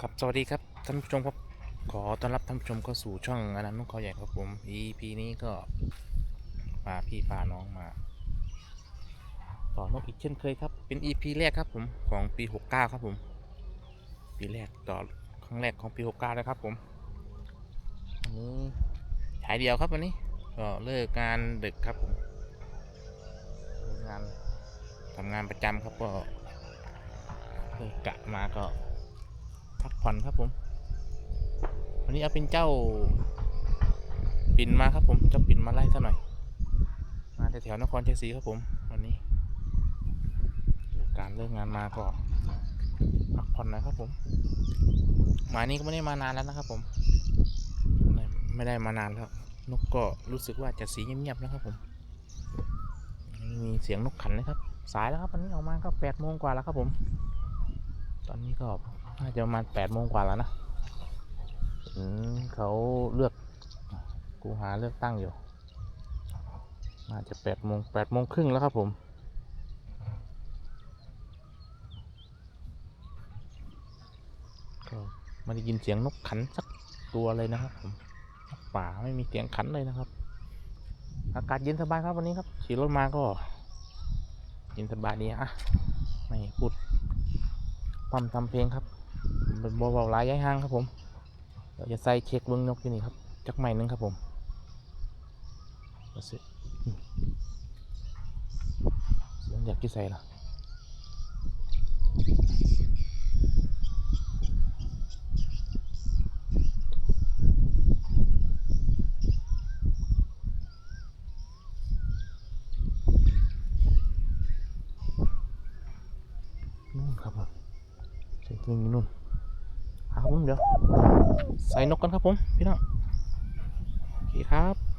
ครับสวัสดีครับท่านผู้ชมครับขอต้อนรับท่านผู้ชมเข้าสู่ช่องอนันต์นุ่งเขาใหญ่ครับผม EP นี้ก็พาพี่พาน้องมา ต่อนกอีกเช่นเคยครับ เป็น EP แรกครับผมของปี 69 ครับผม ปีแรกต่อครั้งแรกของปี 69 นะครับผมวันนี้ฉายเดียวครับวันนี้ก็เลิกงานดึกครับผมงานทำงานประจำครับก็เลิกกะมาก็ พักผ่อนครับผม วันนี้เอาเป็นเจ้า ปิ่นมาครับผมเจ้าปิ่นมาไล่ซะหน่อย มาแถวๆนครชัยศรีครับผม วันนี้ การเลิกงานมาก็พักผ่อนนะครับผมหมายนี้ก็ไม่ได้มานานแล้วนะครับผม ไม่ได้มานานแล้วนกก็รู้สึกว่าจะสีเงียบๆนะครับผมม่มีเสียงนกขันนะครับ สายแล้วครับวันนี้ออกมาก็แปดโมงกว่าแล้วครับผม ตอนนี้ก็ น่าจะประมาณแปดโมงกว่าแล้วนะเขาเลือกกูหาเลือกตั้งอยู่ น่าจะแปดโมงแปดโมงครึ่งแล้วครับผมก็ไม่ได้ยินเสียงนกขันสักตัวเลยนะครับผมป่าไม่มีเสียงขันเลยนะครับ อากาศเย็นสบายครับวันนี้ครับขี่รถมาก็เย็นสบายดีอะไม่พูดความทำเพลงครับ เป็นบเบาๆหลายย้ายห้างครับผมเดี๋ยวจะใส่เช็คเบิ้งนกที่นี่ครับจักใหม่นึงครับผมเอาสิอืมเสียงอยากที่ใส่ละนู่นครับผมเสียงเงอยู่นู่นเอาครับผมเดี๋ยว ใส่นกกันครับผม พี่น้อง โอเคครับ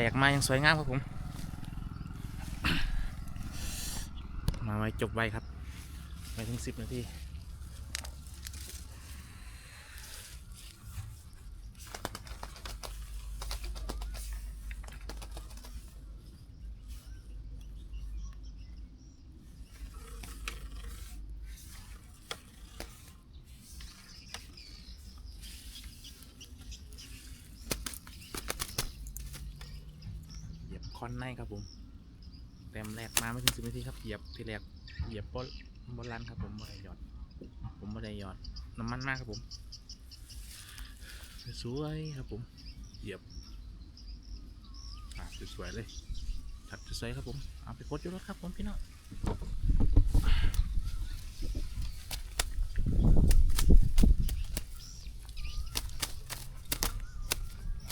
แหลกมาอย่างสวยงามครับผม มาไว้จบไว้ครับ ไปถึงสิบนาทีเหยียบคอนในครับผมแต้มแรกมาไม่ถึงสิบนาทีครับ เหยียบทีแรกเหยียบบนบนลันครับผมบ่ได้หยอด ผมบ่ได้หยอดน้ำมันมากครับผม สวยครับผม เหยียบอ่าสวยๆเลยชัดสวยครับผม เอาไปโคตรอยู่รถครับผมพี่น้อง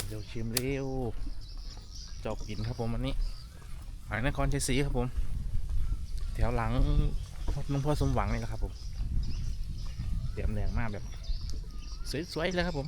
เร็วชิมเร็วจอบกินครับผมวันนี้หายนครชัยศรีครับผม ถวหลังหลวงพ่อสมหวังนี่แหละครับผมเตรียมแรงมากแบบ สวยๆเลยครับผม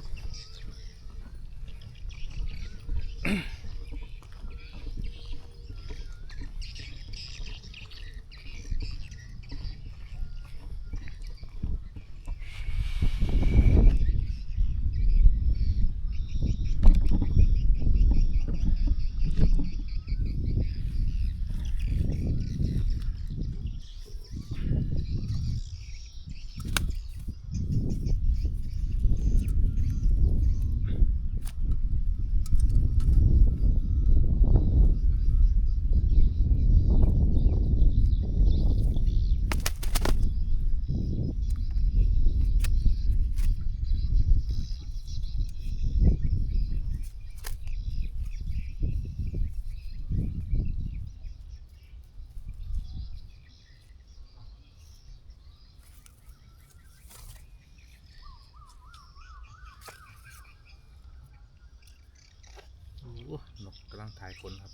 ายคนครับ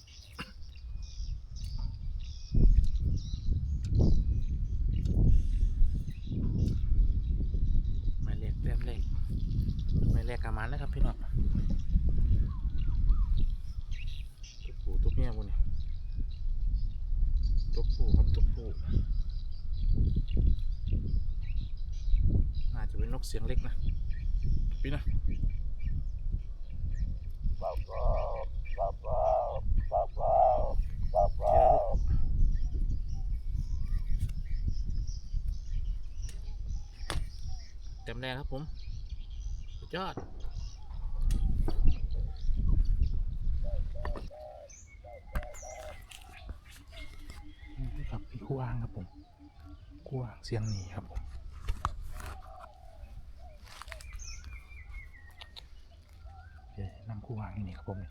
มายเลขแต้มเลขหมายเลขกกามันแล้วครับพี่น้องตุ๊กผูตุ๊กเมียบุนี่ตุ๊กผูครับตุ๊กผูอาจจะเป็นนกเสียงเล็กนะ พี่นะ เต็ มแรงครับผมสุดยอดนี่ครับพี่คู่อ่างครับผมคู่อ่างเสียงหนีครับผมเดี๋ยวนำคู่อ่างนี่ครับผมนี่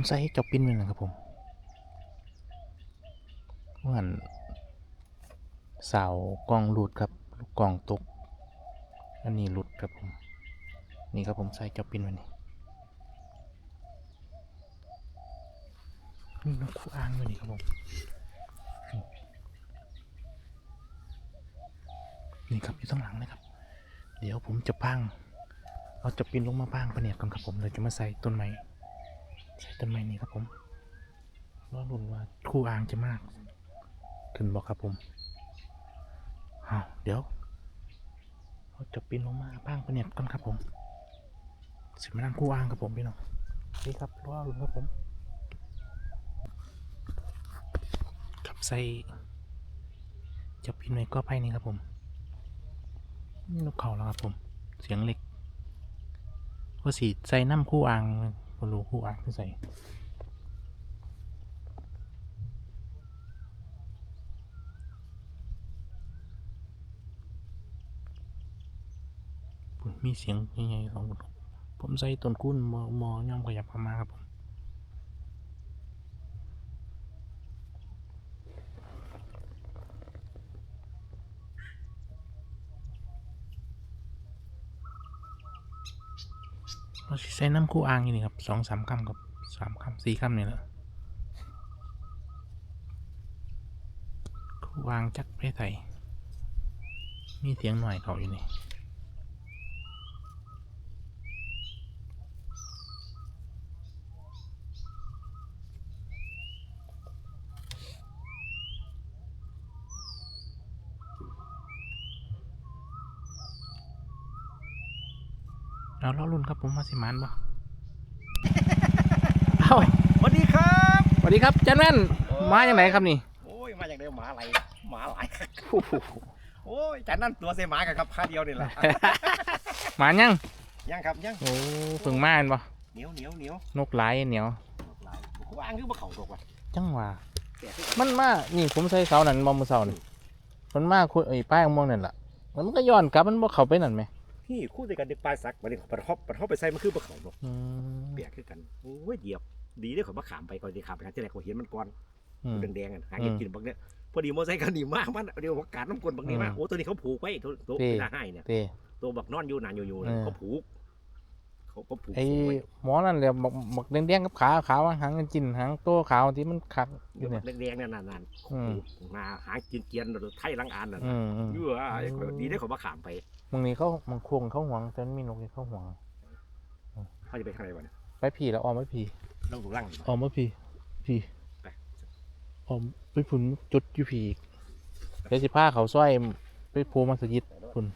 ผมใส่จับปิ้นไปนะครับผมเหมือนเสากล้องหลุดครับลูกกล้องตก อันนี้หลุดครับผม นี่ครับผมใส่จับปิ้นไว้นี่นี่นกคู่อ้างไว้นี่ครับผมนี่ครับอยู่ข้างหลังนะครับ เดี๋ยวผมจะพัง เอาจับปิ้นลงมาพังปะเนี่ยก่อนครับผมเราจะมาใส่ต้นไม้ ใส่ต้นไม้นี่ครับผมรอรุนว่าคู่อ่างจะมาก ขึ้นบอกครับผมอ้าวเดี๋ยวเราจะปีนลงมาบ้างปะเนี่ยก่อนครับผมสิมานั่งคู่อ่างครับผมพี่น้องนี่ครับรอรุนครับผมกับใส่จะปีนไว้ก็ไปนี่ครับผมนี่นกเขาแล้วครับผม เสียงเล็กว่าสีใส่น้ำคู่อ่าง บรูคู่อ่างที่ใส่มีเสียงยังไงของผมผมใส่ต้นกุ้นมอมอย่อมขยับเข้ามาครับผม สิใช้น้ำคู่อ่างอยู่นี่ครับสองสามคำกับสามคำสี่คำนี่แหละคู่อ่างจักเพศไทยมีเสียงหน่อยเขาอยู่นี่ ครับผมมาสิมันบ่เอ้าสวัสดีครับสวัสดีครับจันแม่นมาอย่างไหนครับนี่โอ้ยมาจากเดิมหมาไหลหมาไหลายโอ้ยจากนั่นตัวเสหมากันครับค่าเดียวนี่แหละมายังยังครับยังโอ้เพิ่งมาเห็นบ่เหนียวเหนียวเหนียวนกหลายเหนียวไหลายว่างคือบ่เข่าตกว่ะจังหวะแก่ที่มันมานี่ผมใส่เสานั่นมอมือเสานี่มันมาคุยไอ้ป้ายม่วงนั่นล่ะมันก็ย้อนกลับมันบ่เข้าไปนั่นไหม พี่คู่ด้วยกันเด็กปลายสักมาเด็กปะทบปะทบไปใส่มันคือบ่เข่าตกอืมเปียกคือกันโอ้ยเหยียบดีได้ขอยมาขามไปก่อนที่ขามไปครั้งที่แรกผมเห็นมันก่อนอืม แดงๆอะหาเก็บกินบักเนี้ยพอดีมอไซค์คันนี้มากมันเดี๋ยวว่ากาดน้ำกลนบักนี้มากอืมโอ้ตัวนี้เขาผูกไว้ตัวตัวเท่หน้าให้เนี่ยเต้ตัวบักนอนอยู่นานอยู่ๆเนี่ยเออเขาผูก เขาเขาผูกไอ้ไว้หมอนั่นแหละบักบักแดงๆกับขาขาวหางจินหางโตขาวที่มันคักอเดี๋ยยู่วเนี่ยแดงๆเนี่ยนานๆอืมผูกมาหากินเกียนๆไทยลังอานน่ะอืมอืม เยอะไอ้คนดีได้เขามาขามไปมึงนี่เขามึงควงเขาหวงแต่มันมีนกนี่เขาหวงเขาจะไปทางไหนวะเนี่ยไปผีแล้วออมไปผีลองดูร่างออมไปผีผีไปออมไปผุนจุดอยู่ผีอีกเดี๋ยวสิพาเขาซ้อยไปภูมัสยิดพุ่น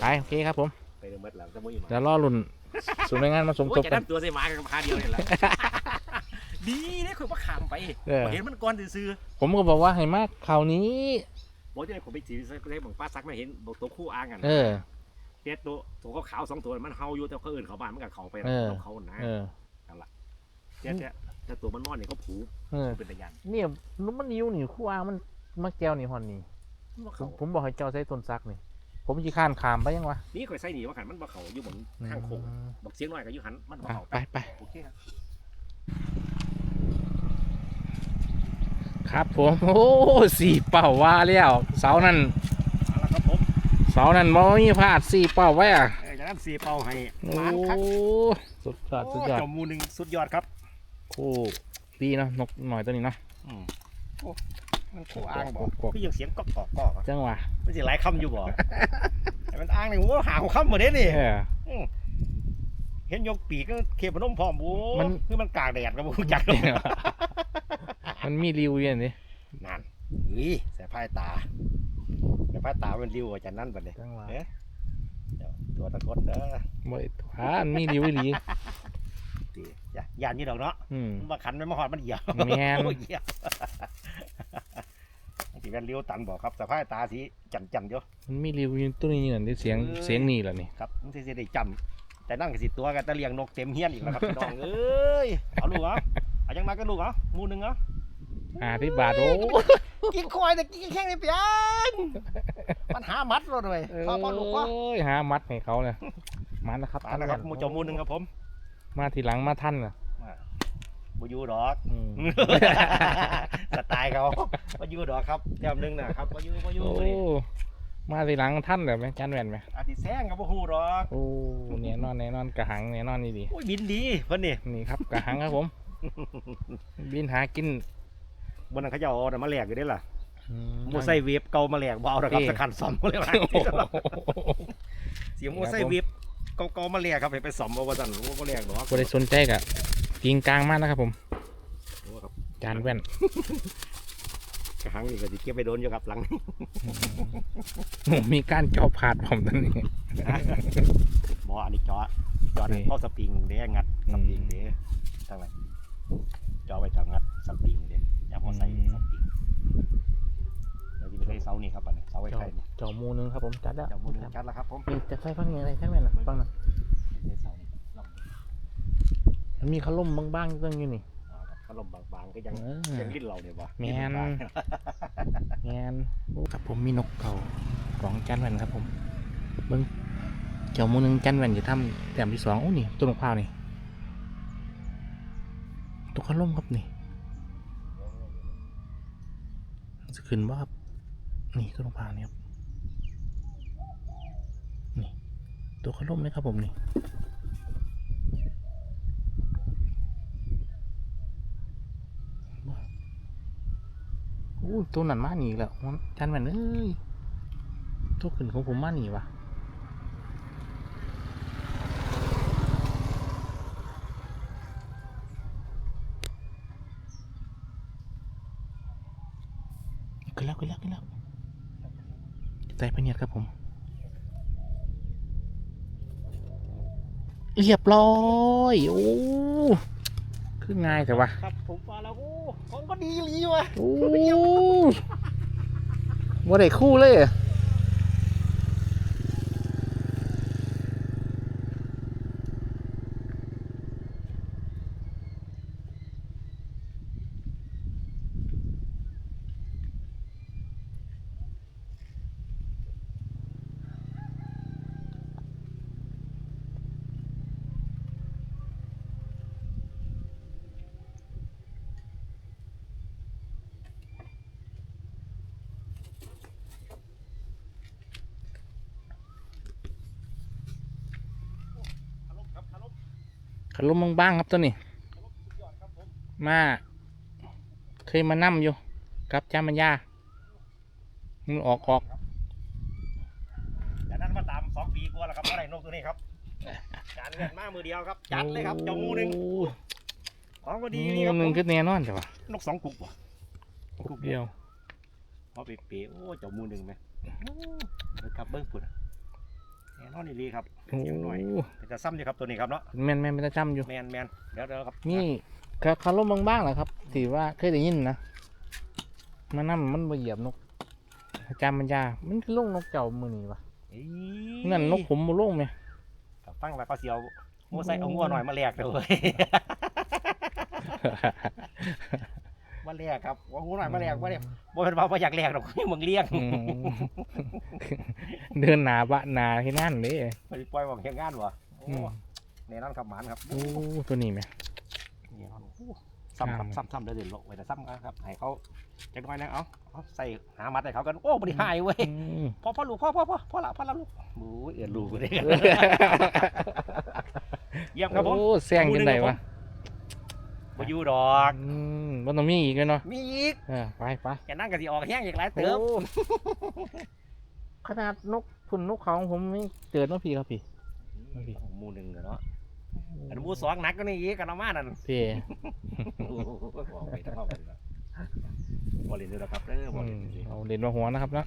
ไปโอเคครับผม ไปเรื่องมัดแล้วจะมุ้ยมา เดี๋ยวรอรุ่น สุนในงานมาสมโอ้ทยบจะกันนั่ตัวใส่หมากันพาเดียวนี่แหละ ดีได้เขามาขามไปเออเห็นมันก่อนซื้อผมก็บอกว่าให้มากคราวนี้ ๆบอกจะให้ผมไปจีบใส่บอกป้าซักมาเห็นบอกตัวคู่อ้างกันเออเจ็ดตัวตัวขาวๆสองตัวมันเฮาอยู่แต่เขาอื่นเขาบ้านมันกับเขาไปเออ เขานะเออเจ็ดเนี่ยแต่ตัวมันนอนเนี่ยเขาผูกเออ เป็นตะยันเนี่ยนุมันนิ้วนี่คู่อ้างมันมาแก้วนี่ฮอนนี่ มันบ่ผมเขาผมบอกให้เจ้าใช้ต้นซักนี่ ผมจีข้านขามไปยังวะนี่ข่อยใส่หนีว่าขันมันบ่เขาอยู่บนข้างโค้งอืมบอกเสียงน้อยกับอยู่หันมันบ่อะเขาไปไปโอเคครับครับผมโอ้สี่เป่าว่าแล้วเสานั่นเอาละครับผมเสานั่นมอมีพลาดสี่เป่าไว้อะเออจากนั้นสีเป่าให้โอ้หมานคักสุดยอดสุดยอดโเจ้าหมูหนึ่งสุดยอดครับคู่ดีเนาะนกหน่อยตัวนี้เนาะอืมโอ้ มันคู่อ้างบอกกบพี่ยังเสียงก๊อกก๊อกก๊อกอะจังหวะมันสิหลายคำอยู่บ่แต่มันอ้างนี่โอ้หาของคำหมดเด้นี่เออมเห็นยกปีกก็เคพนมพร้อมโอ้มันคือมันกลางแดดครับผมจักรมันมีริวอยู่นี่นั่นอุ้ยแสบพายตาแสบพายตามันริ้วกว่าจากนั้นบัดนี้จังหวะเอ๊ะเดี๋ยวตัวตะกดเด้อบ่ได้ถามันมีริวอีหลีตีอย่าย่านนี่ดอกเนาะอืมมาขันไม่มาหอดมันเหยียบแม่น โอ้ยเหยียบที่เป็นริ้วตันบอกครับสะพายตาสีจันจันๆอยู่มันมีริวอยู่ตัวนี้นั่นที่เสียงเอ้ยเสียงนี่แหละนี่ครับมันสิได้จำแต่นั่งกับสิตัวกันตะเลียงนกเต็มเฮียนอีกแล้วครับพี่น้องเอ้ยเอาลูกเหรอเอายังมากันลูกเหรอหมูหนึ่งเหรออ่าที่บาทโอ้กินควายแต่กินแข้งในเปียนมันหามัดเราด้วยพ่อพ่อลูกพ่อเอ้ยหามัดให้เขาเลยมานะครับมาแล้วครับหมูจอมหมูหนึ่งครับผม มาทีหลังมาท่านน่ะ บูยูดอก อืม สไตล์เขาบูยูดอกครับแก้มหนึงนะครับบูยูบูยูโอ้ มาทีหลังท่านเลยไหมจันแว่นไหมอาทิแซงกับบูฮูดอกโอ้เนี่ยนอนแน่นอนกระหังแน่นอนนี่ดี โอ้ยบินดีเพิ่นนี่นี่ครับกระหังครับผม บินหากินบนนั้นเขาจะเอาแต่มาแหลกอยู่ได้ล่ะอืโมไซเวฟเก่ามาแหลกบ่เอานะครับนี่สคันซ่อมเลยว่าโอ้โหเสียงโมไซเวฟเก่าๆมาแหลกครับให้ไปซ่อมเอาว่าซั่นโอ้บ่แหลกหรอกบริสนใจกับ กิงกลางมากนะครับผมโอ้ครับจานแว่นกระหังนี่ก็สิเก็บไปโดนอยู่ครับหลังมีการเจาะผาดผมตอนนี้บ่อันนี้จอจอนี่เข้าสปริงเด้งัดสปริงเด้ทางไหนจอไว้ทางงัดสปริงเด้อย่าพอใส่สปริงเราจะไปใส่เสานี่ครับอันนี้เสาไว้เจาะไข่นี่เจาะหมูหนึงครับผมจัดแล้วเจ้ามูลนิธิชัดแล้วครับผมนี่จะใส่ฟังยังไงจันแว่นน่ะฟังน่ะในเสานี่ลอง มันมีขลุ่มบางๆตั้งอยู่นี่เอาครับพัดลมบางๆก็ยังเออยังลิ้นเราเนี่ยวะแม่น ลิ้บางงานครับผมมีนกเขาของจันแว่นครับผมเบิ้งเจ้าหมูหนึงจันแว่นจะทำแต้มที่สองโอ้นี่ต้นมะพร้าวนี่ตัวขลุ่มครับนี่จะขึ้นบ่ครับนี่ต้นมะพร้าวนี่ครับนี่ตัวขลุ่มเลยครับผมนี่ อู้ตัวนั้นมาหนีแล้วจันแว่นเอ้ยทุกขึ้นของผมมาหนีวะขึ้นแล้วขึ้นแล้วขึ้นแล้วใจพเนียดครับผม เรียบร้อย โอ้ คือง่ายแต่ว่าครับผมมาแล้วโอ้ ของก็ดีลีว่ะโอ้ว่าได้คู่เลยอะ ขลุ่มบ้างๆครับตัวนี้ มาเคยมานั่มอยู่กับจามันยามึงออกออกจากนั้นมาตามสองปีกว่าแล้วครับอะไรนกตัวนี้ครับจานเงินมามือเดียวครับจัดเลยครับเจ้ามูหนึ่งโอ้ของก็ดีหนี่ครับหนึ่งคือแน่นอนแต่ว่านกสองกุกว่ะกุกเดียวพอเป๋ๆโอ้เจ้ามูหนึ่งไหมโอ้เบิดครับเบิ้งปุ่นอะแน่นอนนี่ลีครับโอ้เสียงหน่อยแต่จะซ้ำอยู่ครับตัวนี้ครับเนาะแม่นแม่นไม่ได้จำอยู่ แมนแมนเดี๋ยวเดี๋ยวครับนี่ขาขาลุ่มบ้างๆแหละครับถือว่าเคยได้ยินนะมานั่มมันบ่เหยียบนกจามันยามันคือลูกนกเจ้ามือนี่วะอี๋นั่นนกผมบ่ลงไหมครับฟังแล้วก็เสียวงัวใส่เอางัวหน่อยมาแลกเลย มาแลกครับว่างัวหน่อยมาแลกมาแลกบ่เป็นว่าบ่อยากแลกหรอกมึงเลี้ยงอืมเดินหนาบะหนาที่นั่นเลยไปปล่อยบอกเฮ็ดงานวะโอ้อืมแน่นอนครับหมานครับโอ้ตัวนี้ไหม แน่นอนโอ้ซ้ำครับซ้ำซ้ำเดี๋ยวเดี๋ยวลงไว้แต่ซ้ำครับให้เขาจักหน่อยนะเอาเอาใส่หามัดให้เขากันโอ้บริหายเว้ย อืมพ่อพ่อลูกพ่อพ่อพ่อพ่อละพ่อละลูกโอ้ยเอือนลูกเลย เยี่ยมครับผมโอ้แซงจังไดวะ บ่อยู่ดอกอืมมันต้องมีอีกเลยเนาะมีอีกเออไปไปจะนั่งกันสิออกแห้งอีกหลายเติมโอ้ขนาดนกคุณนกเขาของผมไม่เจอน้องพี่ครับพี่หมูหนึ่งเนาะอันหมูสองหนักก็นี่อีกกันเอามานั่นพี่ บอกไปทั้งเอาไปแล้วบอลเล่นด้วยนะครับเด้อบอลอืเล่นมสิเอาเด่นมาหัวนะครับนะ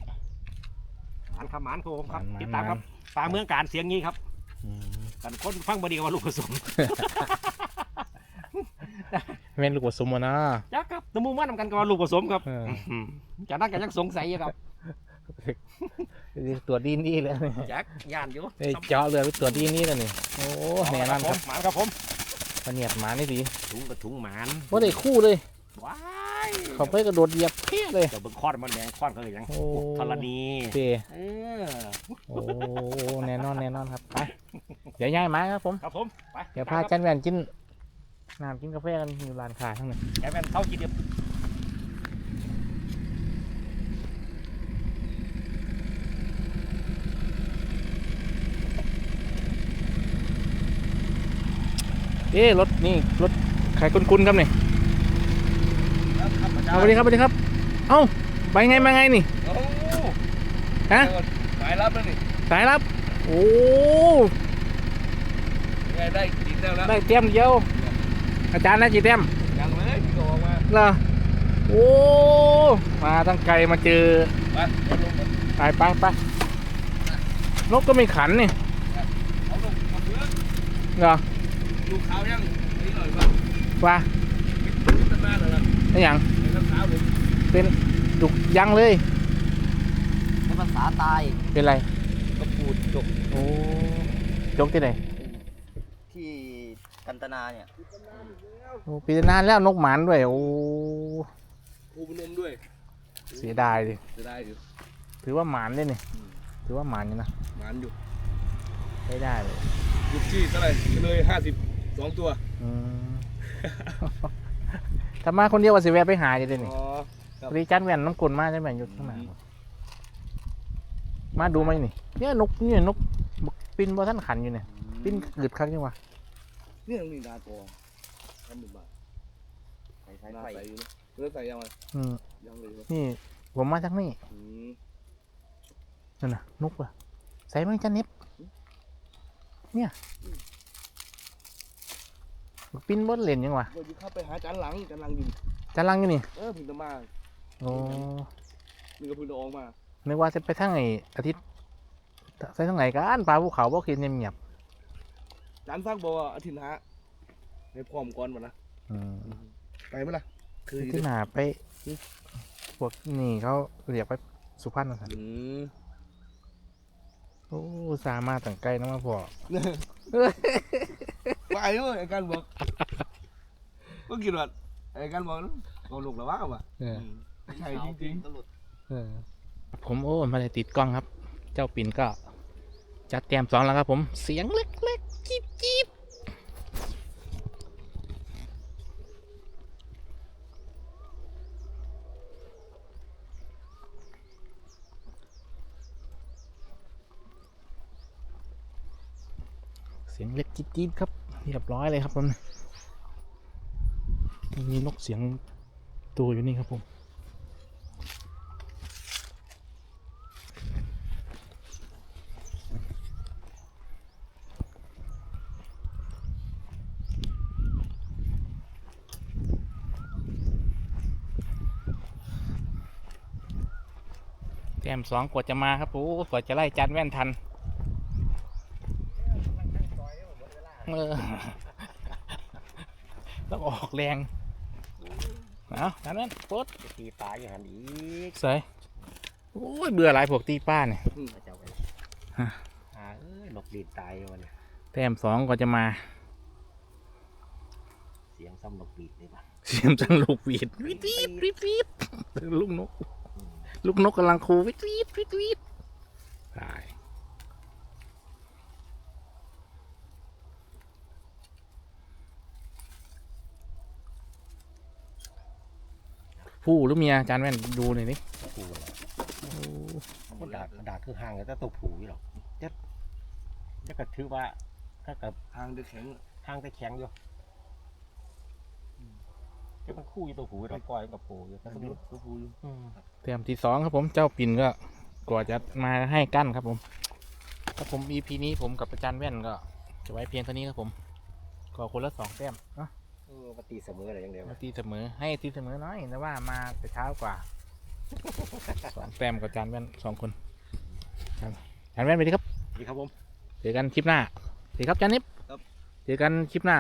หมานครับหมานโคมครับหมานติดตามครับปลาเมืองการเสียงนี้ครับ อืม กันคนฟังบดีว่าลูกผสม แม่นลูกผสมวะนะจักครับตะมูมานำกันกับว่าลูกผสมครับเออมจากนั้นก็ยังสงสัยอยู่ครับตัวดีนี่เลยจักย่านอยู่เอ้ยเจาะเรือไปตัวดีนี่แล้วนี่โอ้แน่นอนครับหมานครับผมปะเนียดหมานี่ดีถุงกับถุงหมานว่าได้คู่เลยว้ายเขาไปกระโดดเหยียบเพี้ยเลยเดี๋ยวเบิ่งคอนมันแดงคอนเขาเลยยังโอ้ธรณีเปเออโอ้แน่นอนแน่นอนครับไปเดี๋ยวย้ายไม้ครับผมครับผมไปเดี๋ยวพาจันแหวนกิน น้ำกินกาแฟกันอยู่ร้านค้าทั้งนั้นแกแม่นเข้ากินเดียวเอ๊ะรถนี่รถใครคุ้นๆครับนี่ครับอาจารเอาย์สวัสดีครับสวัสดีครับ เอ้าไปไงมาไงนี่โอ้ฮะสายรับแล้วนี่สายรับโอ้ไงได้กินแล้วแล้วได้เต็มเดียว อาจารย์นะจีเต็มยังเลยพี่โตออกมาเหรอโอ้มาตั้งไกลมาเจอไปเอาลงก่อนไปไปไปนกก็ไม่ขันนี่เอาลงเอาเพื่อนเหรอดูขาวยังนี่หน่อยป่ะว่ามิตรมาแล้วนะไอ้หยังในน้ำขาวเลยเป็นดุกยังเลยในภาษาตายเป็นไรก็ปูดจกโอ้จกที่ไหนที่ กันตนาเนี่ยโอ้ปีนานแล้วนกหมานด้วยโอ้ปูนมด้วยเสียดายดิจะได้อยู่ถือว่าหมานเลยนี่ถือว่าหมานอยู่นะหมานอยู่ใช้ได้เลยยุกที่เท่าไหร่เลยห้าสิบสองตัวอืม ถ้ามาคนเดียวว่าสิแวะไปหาจะได้นี่อ๋อ ครับพอดีจันแว่นน้ำกลนมาจันแว่นอยู่ข้างหน้ามาดูไหมนี่เนี่ยนกเนี่ยนกบักปินบ่ท่านขันอยู่เนี่ย ปินกึดครั้งยังวะ นี่ยังมีดาโกทำหนึ่งบาทใส่ใช้นาไฟใส่อยู่นะเลือใส่ยังไงอืมยังเลยวะนี่ ผมมาจากนี่อืมนั่นน่ะนกว่ะใส่มันจะเน็บเนี่ยบักปิ้นบดเล่นยังวะก็จะเข้าไปหาจานหลังจานหลังอยู่จะลังอยู่นี่เออพึ่งจะมาโอ้มีกระพึ่งจะออกมานึกว่าจะไปทางไอ้อาทิตย์ใส่ทางไหนกันปลาภูเขาบ่กินเงียบ จานฟักบอกว่าอาทิตย์หน้าในพร้อมก่อนมานะๆอืมไปไหมล่ะคือที่หนาไปพวกนี่เขาเรียกไปสุพรรณนะสันอืมโอ้สามาต่างไกลนะมาพอไปเลยไอ้การบอกก็คิดว่าไอ้การบอกนะเราหลกแล้ววะวะเออใช่จริงตลุดเออผมโอ้ไมาได้ติดกล้องครับ เจ้าปิ่นก็ จัดเตรียมสองแล้วครับผมเสียงเล็กๆจี๊บจี๊บเสียงเล็กจี๊บจี๊บครับเรียบร้อยเลยครับผมมีนกเสียงตัวอยู่นี่ครับผมแต้มสองกว่าจะมาครับโอ้กว่าจะไล่จันแว่นทัน เออต้องออกแรงเอาจันแว่นโคตรไปตีปลาอย่างนั้นอีกใส่โอ้ยเบื่อหลายพวกตีป้าเนี่ยพระเจ้าไปฮะอ่าเอ้ยนกดีดตายวันนี้แต้มสองกว่าจะมา เสียงซ้ำนกดีดเลยป่ะเสียมจังลูกหวีดวิดวีดวิดวีดลูกนก ลูกนกกำลังคูวิดวีดวิดวีด ผู้หรือเมียอาจารย์แว่นดูหน่อยดิผูเลยมันดาดดาดคือห่างแต่ตัวผูอยู่หรอกจะจะกระถือว่าถ้ากับๆทางเดือแข็งห่างแต่แข็งอยู่จะมันคู่อยู่ตัวผูเราปล่อยกับผูอยู่แต่แต่สสมมมมติติตัวฟูอยู่เตรียมที่สองครับผมเจ้าปิ่นก็กว่าจะมาให้กั้นครับผมครับผม EP นี้ผมกับอาจารย์แว่นก็ จะไว้เพียงเท่านี้ครับผมก็คนละสองแต้มเนาะ เออมาตีเสมออะไรอย่างเดียวมาตีเสมอให้ตีเสมอน้อยแต่ว่ามาแต่เช้ากว่าสองแต้มกับอาจารย์แว่นสองคนครับอาจารย์แว่นไปดีครับดีครับผมเจอกันคลิปหน้าสวัสดีครับอาจารย์นิบครับเจอกันคลิปหน้า